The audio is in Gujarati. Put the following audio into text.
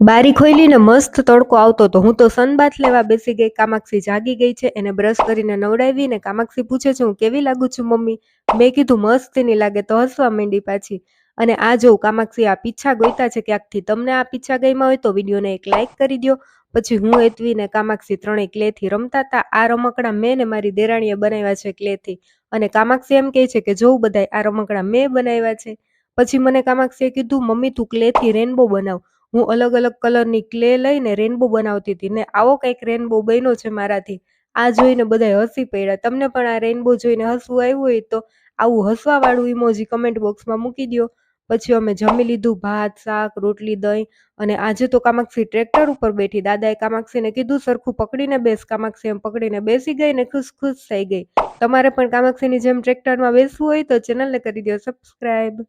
બારી ખોઈલીને મસ્ત તડકો આવતો તો હું તો સનબાથ લેવા બેસી ગઈ. કામાક્ષી જાગી ગઈ છે એને બ્રશ કરીને નવડાવી ને કામાક્ષી પૂછે છે, હું કેવી લાગુ છું મમ્મી? મેં કીધું, મસ્તની લાગે તો હસવા માંડી પાછી. અને આ જોઉં કામાક્ષી આ પીછા ગોઈતા છે ક્યાંકથી તમને આ પીછા ગઈમાં હોય તો વિડીયોને એક લાઇક કરી દો પછી હું એતવીને કામાક્ષી ત્રણેય ક્લેથી રમતા હતા. આ રમકડા મેં ને મારી દેરાણીએ બનાવ્યા છે ક્લેથી. અને કામાક્ષી એમ કહે છે કે, જોઉં બધાય, આ રમકડા મેં બનાવ્યા છે. પછી મને કામાક્ષીએ કીધું, મમ્મી, તું ક્લેથી રેનબો બનાવ? હું અલગ અલગ કલરની ક્લે લઈને રેનબો બનાવતી હતી ને આવો કંઈક રેનબો બન્યો છે મારાથી. આ જોઈને બધાય હસી પડ્યા. તમને પણ આ રેનબો જોઈને હસવું આવ્યું હોય તો આવું હસવાવાળું ઇમોજી કમેન્ટ બોક્સમાં મૂકી દો પછી અમે જમી લીધું, ભાત, શાક, રોટલી, દહીં અને આજે તો કામાક્ષી ટ્રેક્ટર ઉપર બેઠી. દાદાએ કામાક્ષીને કીધું, સરખું પકડીને બેસ. કામાક્ષી એમ પકડીને બેસી ગઈ ને ખુશ ખુશ થઈ ગઈ. તમારે પણ કામાક્ષીની જેમ ટ્રેક્ટરમાં બેસવું હોય તો ચેનલને કરી દો સબસ્ક્રાઈબ